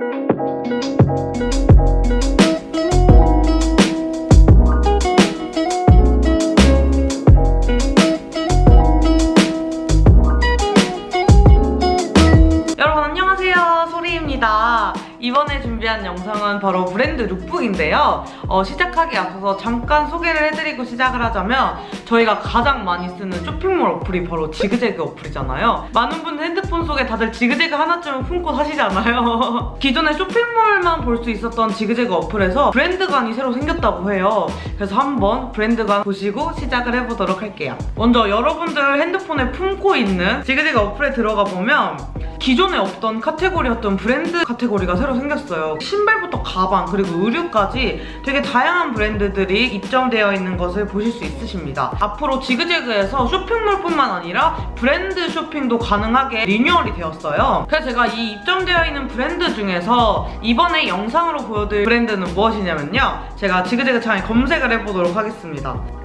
여러 룩북인데요. 어, 시작하기 앞서서 잠깐 소개를 해드리고 시작을 하자면 저희가 가장 많이 쓰는 쇼핑몰 어플이 바로 지그재그 어플이잖아요. 많은 분들 핸드폰 속에 다들 지그재그 하나쯤은 품고 사시잖아요. 기존에 쇼핑몰만 볼 수 있었던 지그재그 어플에서 브랜드관이 새로 생겼다고 해요. 그래서 한번 브랜드관 보시고 시작을 해보도록 할게요. 먼저 여러분들 핸드폰에 품고 있는 지그재그 어플에 들어가 보면 기존에 없던 카테고리였던 브랜드 카테고리가 새로 생겼어요. 신발부터 가방 그리고 의류까지 되게 다양한 브랜드들이 입점되어 있는 것을 보실 수 있으십니다. 앞으로 지그재그에서 쇼핑몰뿐만 아니라 브랜드 쇼핑도 가능하게 리뉴얼이 되었어요. 그래서 제가 이 입점되어 있는 브랜드 중에서 이번에 영상으로 보여드릴 브랜드는 무엇이냐면요. 제가 지그재그 창에 검색을 해보도록 하겠습니다.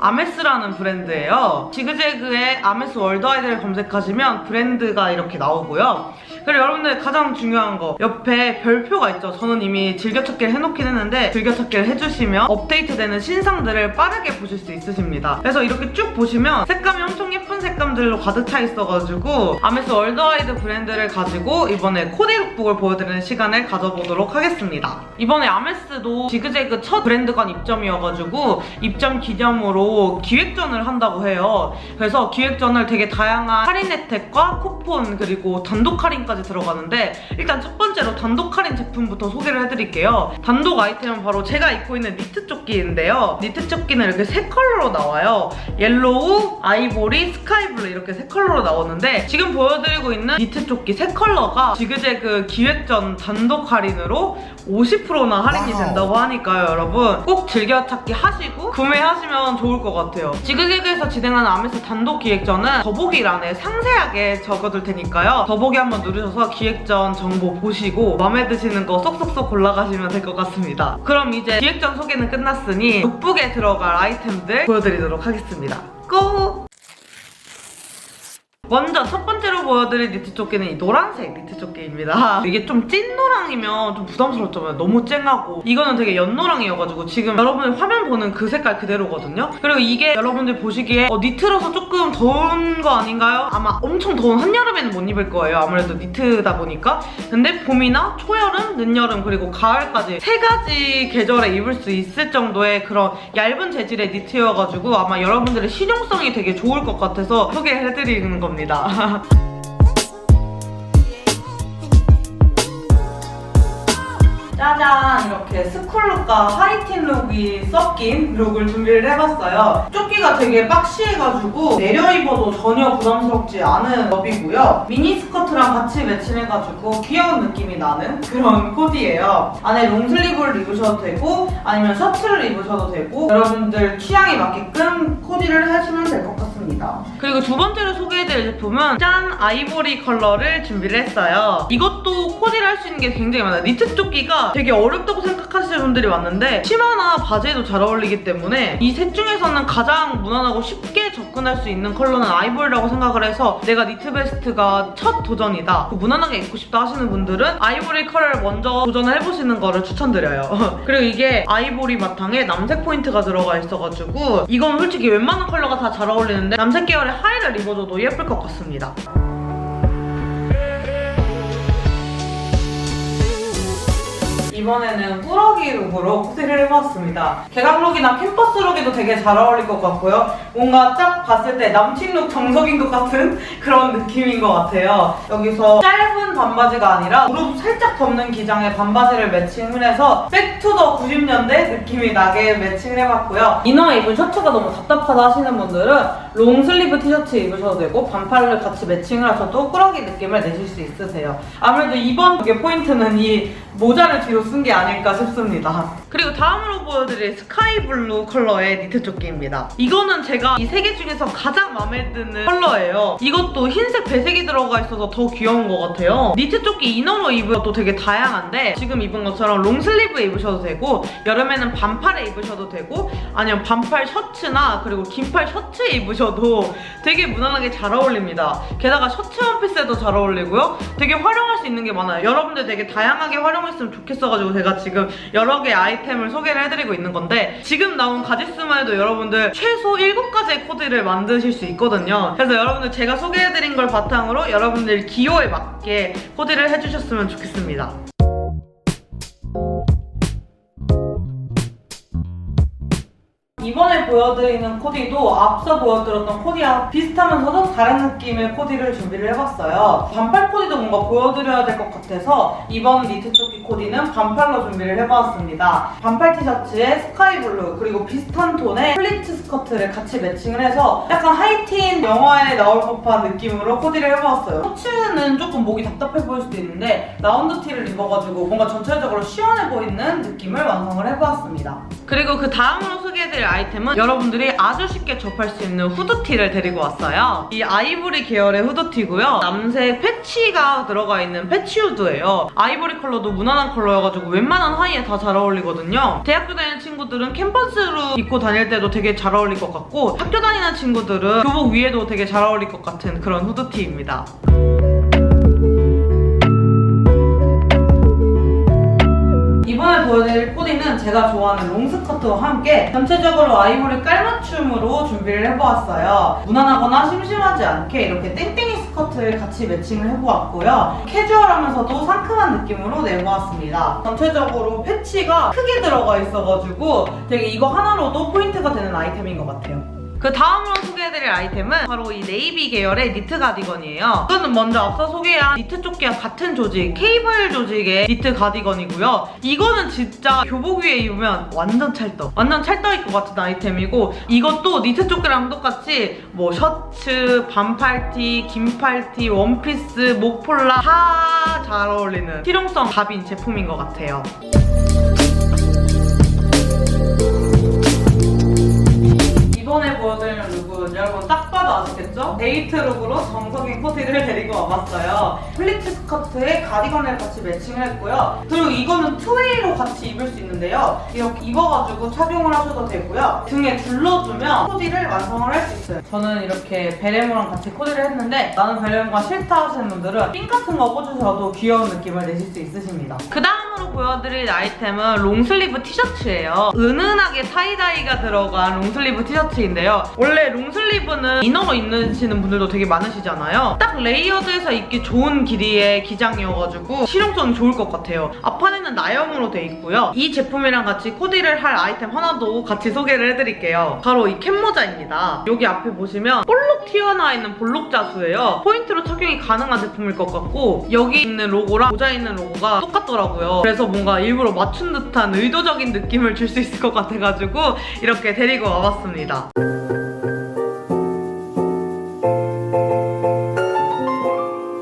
아메스라는 브랜드예요. 지그재그에 아메스 월드와이드를 검색하시면 브랜드가 이렇게 나오고요. 그리고 여러분들 가장 중요한 거 옆에 별표가 있죠. 저는 이미 즐겨찾기를 해놓긴 했는데 즐겨찾기를 해주시면 업데이트되는 신상들을 빠르게 보실 수 있으십니다. 그래서 이렇게 쭉 보시면 색감이 엄청 예쁜 색감들로 가득 차 있어가지고 아메스 월드와이드 브랜드를 가지고 이번에 코디 룩북을 보여드리는 시간을 가져보도록 하겠습니다. 이번에 아메스도 지그재그 첫 브랜드관 입점이어가지고 입점 기념으로 기획전을 한다고 해요. 그래서 기획전을 되게 다양한 할인 혜택과 쿠폰 그리고 단독 할인 까지 들어가는데 일단 첫 번째로 단독 할인 제품부터 소개를 해드릴게요. 단독 아이템은 바로 제가 입고 있는 니트 조끼인데요. 니트 조끼는 이렇게 세 컬러로 나와요. 옐로우, 아이보리, 스카이블루 이렇게 세 컬러로 나오는데 지금 보여드리고 있는 니트 조끼 세 컬러가 지그재그 기획전 단독 할인으로 50%나 할인이. 된다고 하니까요, 여러분. 꼭 즐겨찾기 하시고 구매하시면 좋을 것 같아요. 지그재그에서 진행하는 아메스 단독 기획전은 더보기란에 상세하게 적어둘 테니까요. 더보기 한번 누르 셔서 기획전 정보 보시고 마음에 드시는 거 쏙쏙쏙 골라가시면 될 것 같습니다. 그럼 이제 기획전 소개는 끝났으니 룩북에 들어갈 아이템들 보여드리도록 하겠습니다. 고! 먼저 첫 번째로 보여드릴 니트 조끼는 이 노란색 니트 조끼입니다. 이게 좀 찐 노랑이면 좀 부담스럽잖아요. 너무 쨍하고 이거는 되게 연노랑이어가지고 지금 여러분이 화면 보는 그 색깔 그대로거든요. 그리고 이게 여러분들 보시기에 어, 니트라서 조금 더운 거 아닌가요? 아마 엄청 더운 한여름에는 못 입을 거예요. 아무래도 니트다 보니까. 근데 봄이나 초여름, 늦여름 그리고 가을까지 세 가지 계절에 입을 수 있을 정도의 그런 얇은 재질의 니트여가지고 아마 여러분들의 실용성이 되게 좋을 것 같아서 소개해드리는 겁니다. 짜잔 이렇게 스쿨룩과 하이틴 룩이 섞인 룩을 준비를 해봤어요. 조끼가 되게 박시해가지고 내려 입어도 전혀 부담스럽지 않은 업이고요. 미니스커트랑 같이 매칭해가지고 귀여운 느낌이 나는 그런 코디예요. 안에 롱슬리브를 입으셔도 되고 아니면 셔츠를 입으셔도 되고 여러분들 취향에 맞게끔 코디를 하시면 될 것 같습니다. 그리고 두 번째로 소개해드릴 제품은 짠 아이보리 컬러를 준비를 했어요. 이것도 코디를 할 수 있는 게 굉장히 많아요. 니트 조끼가 되게 어렵다고 생각하시는 분들이 많은데 치마나 바지에도 잘 어울리기 때문에 이 셋 중에서는 가장 무난하고 쉽게 접근할 수 있는 컬러는 아이보리라고 생각을 해서 내가 니트 베스트가 첫 도전이다. 무난하게 입고 싶다 하시는 분들은 아이보리 컬러를 먼저 도전을 해보시는 거를 추천드려요. 그리고 이게 아이보리 바탕에 남색 포인트가 들어가 있어가지고 이건 솔직히 웬만한 컬러가 다 잘 어울리는데 남색 계열의 하의를 입어줘도 예쁠 것 같습니다 이번에는 꾸러기 룩으로 코디를 해봤습니다. 개각룩이나 캠퍼스 룩에도 되게 잘 어울릴 것 같고요. 뭔가 딱 봤을 때 남친 룩 정석인 것 같은 그런 느낌인 것 같아요. 여기서 짧은 반바지가 아니라 무릎 살짝 덮는 기장의 반바지를 매칭을 해서 백투더 90년대 느낌이 나게 매칭을 해봤고요. 이너에 입은 셔츠가 너무 답답하다 하시는 분들은 롱슬리브 티셔츠 입으셔도 되고 반팔을 같이 매칭을 하셔도 꾸러기 느낌을 내실 수 있으세요. 아무래도 이번 포인트는 이 모자를 뒤로 쓴 게 아닐까 싶습니다. 그리고 다음으로 보여드릴 스카이 블루 컬러의 니트 조끼입니다. 이거는 제가 이 세 개 중에서 가장 마음에 드는 컬러예요. 이것도 흰색 배색이 들어가 있어서 더 귀여운 것 같아요. 니트 조끼 이너로 입어도 되게 다양한데 지금 입은 것처럼 롱슬리브 입으셔도 되고 여름에는 반팔에 입으셔도 되고 아니면 반팔 셔츠나 그리고 긴팔 셔츠에 입으셔도 입으셔도 되게 무난하게 잘 어울립니다. 게다가 셔츠 원피스에도 잘 어울리고요. 되게 활용할 수 있는 게 많아요. 여러분들 되게 다양하게 활용했으면 좋겠어가지고 제가 지금 여러 개 아이템을 소개를 해드리고 있는 건데 지금 나온 가지수만 해도 여러분들 최소 7가지의 코디를 만드실 수 있거든요. 그래서 여러분들 제가 소개해드린 걸 바탕으로 여러분들 기호에 맞게 코디를 해주셨으면 좋겠습니다. 이번에 보여드리는 코디도 앞서 보여드렸던 코디와 비슷하면서도 다른 느낌의 코디를 준비를 해봤어요. 반팔 코디도 뭔가 보여드려야 될 것 같아서 이번 니트 조끼 코디는 반팔로 준비를 해봤습니다. 반팔 티셔츠에 스카이 블루 그리고 비슷한 톤의 플리츠 스커트를 같이 매칭을 해서 약간 하이틴 영화에 나올 법한 느낌으로 코디를 해보았어요. 셔츠는 조금 목이 답답해 보일 수도 있는데 라운드 티를 입어가지고 뭔가 전체적으로 시원해 보이는 느낌을 완성을 해보았습니다. 그리고 그 다음으로 소개해드릴 아이템은 여러분들이 아주 쉽게 접할 수 있는 후드티를 데리고 왔어요. 이 아이보리 계열의 후드티고요. 남색 패치가 들어가 있는 패치 후드예요. 아이보리 컬러도 무난한 컬러여가지고 웬만한 하의에 다 잘 어울리거든요. 대학교 다니는 친구들은 캠퍼스로 입고 다닐 때도 되게 잘 어울릴 것 같고 학교 다니는 친구들은 교복 위에도 되게 잘 어울릴 것 같은 그런 후드티입니다. 이번에 보여드릴 코디는 제가 좋아하는 롱스커트와 함께 전체적으로 아이보리 깔맞춤으로 준비를 해보았어요. 무난하거나 심심하지 않게 이렇게 땡땡이 스커트를 같이 매칭을 해보았고요. 캐주얼하면서도 상큼한 느낌으로 내보았습니다. 전체적으로 패치가 크게 들어가 있어가지고 되게 이거 하나로도 포인트가 되는 아이템인 것 같아요. 그 다음으로 소개해드릴 아이템은 바로 이 네이비 계열의 니트 가디건이에요. 이거는 먼저 앞서 소개한 니트 조끼와 같은 조직, 케이블 조직의 니트 가디건이고요. 이거는 진짜 교복 위에 입으면 완전 찰떡. 완전 찰떡일 것 같은 아이템이고 이것도 니트 조끼랑 똑같이 뭐 셔츠, 반팔티, 긴팔티, 원피스, 목폴라 다 잘 어울리는 실용성 갑인 제품인 것 같아요. 코디를 데리고 와봤어요. 플리츠 스커트에 가디건을 같이 매칭을 했고요. 그리고 이거는 투웨이로 같이 입을 수 있는데요. 이렇게 입어가지고 착용을 하셔도 되고요. 등에 둘러주면 코디를 완성을 할 수 있어요. 저는 이렇게 베레모랑 같이 코디를 했는데 나는 베레모가 싫다 하시는 분들은 핀 같은 거 꽂으셔도 귀여운 느낌을 내실 수 있으십니다. 그 다음 으로 보여드릴 아이템은 롱슬리브 티셔츠예요. 은은하게 타이다이가 들어간 롱슬리브 티셔츠인데요. 원래 롱슬리브는 이너로 입으시는 분들도 되게 많으시잖아요. 딱 레이어드해서 입기 좋은 길이의 기장이어가지고 실용성이 좋을 것 같아요. 앞판에는 나염으로 돼 있고요. 이 제품이랑 같이 코디를 할 아이템 하나도 같이 소개를 해드릴게요. 바로 이 캡모자입니다. 여기 앞에 보시면 볼록 튀어나와 있는 볼록 자수예요. 포인트로 착용이 가능한 제품일 것 같고 여기 있는 로고랑 모자에 있는 로고가 똑같더라고요. 그래서 뭔가 일부러 맞춘 듯한 의도적인 느낌을 줄 수 있을 것 같아가지고 이렇게 데리고 와봤습니다.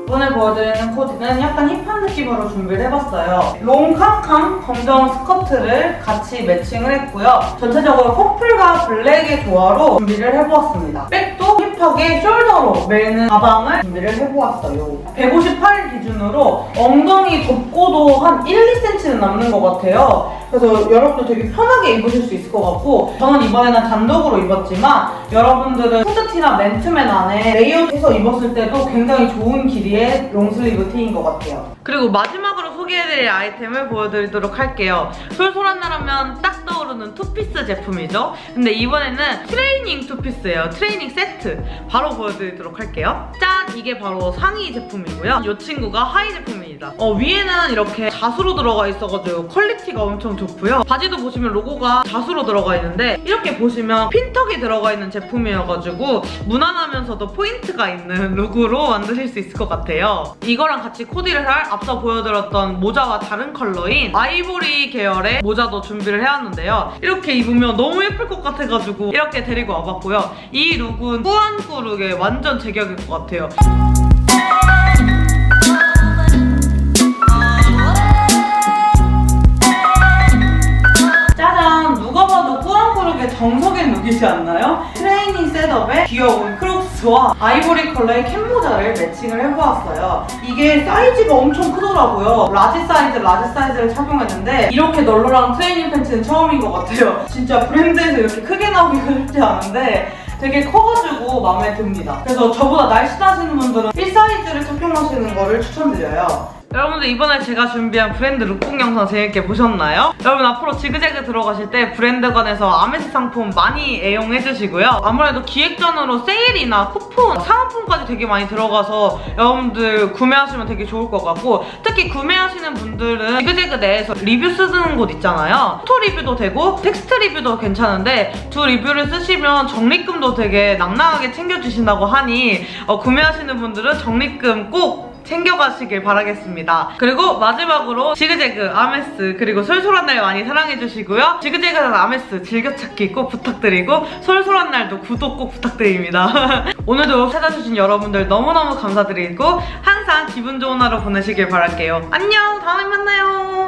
이번에 보여드리는 코디는 약간 힙한 느낌으로 준비를 해봤어요. 롱 캄캄 검정 스커트를 같이 매칭을 했고요. 전체적으로 퍼플과 블랙의 조화로 준비를 해보았습니다. 백도 힙하게 숄더로 매는 가방을 준비를 해보았어요. 158 기준으로 엉덩이 덮고도 한 1, 2cm는 남는 것 같아요. 그래서 여러분도 되게 편하게 입으실 수 있을 것 같고 저는 이번에는 단독으로 입었지만 여러분들은 후드티나 맨투맨 안에 레이어드해서 입었을 때도 굉장히 좋은 길이의 롱슬리브 티인 것 같아요. 그리고 마지막으로 소개해드릴 아이템을 보여드리도록 할게요. 솔솔한 날 하면 딱 떠오르는 투피스 제품이죠. 근데 이번에는 트레이닝 투피스예요. 트레이닝 세트. 바로 보여드리도록 할게요. 짠! 이게 바로 상의 제품이고요. 이 친구가 하의 제품입니다. 어, 위에는 이렇게 자수로 들어가 있어가지고 퀄리티가 엄청 좋고요. 바지도 보시면 로고가 자수로 들어가 있는데 이렇게 보시면 핀턱이 들어가 있는 제품이어가지고 무난하면서도 포인트가 있는 룩으로 만드실 수 있을 것 같아요. 이거랑 같이 코디를 할 앞서 보여드렸던 모자와 다른 컬러인 아이보리 계열의 모자도 준비를 해왔는데요. 이렇게 입으면 너무 예쁠 것 같아가지고 이렇게 데리고 와봤고요. 이 룩은 꾸안꾸 룩에 완전 제격일 것 같아요. 짜잔! 누가 봐도 꾸안꾸룩의 정석인 룩이지 않나요? 트레이닝 셋업에 귀여운 크 록스와 아이보리 컬러의 캡모자를 매칭을 해보았어요. 이게 사이즈가 엄청 크더라고요. 라지 사이즈, 라지 사이즈를 착용했는데 이렇게 널널한 트레이닝 팬츠는 처음인 것 같아요. 진짜 브랜드에서 이렇게 크게 나오기가 쉽지 않은데 되게 커가지고 마음에 듭니다. 그래서 저보다 날씬하시는 분들은 1 사이즈를 착용하시는 거를 추천드려요. 여러분들 이번에 제가 준비한 브랜드 룩북 영상 재밌게 보셨나요? 여러분 앞으로 지그재그 들어가실 때 브랜드관에서 아메스 상품 많이 애용해주시고요. 아무래도 기획전으로 세일이나 쿠폰, 사은품까지 되게 많이 들어가서 여러분들 구매하시면 되게 좋을 것 같고 특히 구매하시는 분들은 지그재그 내에서 리뷰 쓰는 곳 있잖아요. 포토 리뷰도 되고 텍스트 리뷰도 괜찮은데 두 리뷰를 쓰시면 적립금도 되게 낭낭하게 챙겨주신다고 하니 어, 구매하시는 분들은 적립금 꼭 챙겨가시길 바라겠습니다. 그리고 마지막으로 지그재그 아메스 그리고 솔솔한 날 많이 사랑해주시고요. 지그재그는 아메스 즐겨찾기 꼭 부탁드리고 솔솔한 날도 구독 꼭 부탁드립니다. 오늘도 찾아주신 여러분들 너무너무 감사드리고 항상 기분 좋은 하루 보내시길 바랄게요. 안녕 다음에 만나요.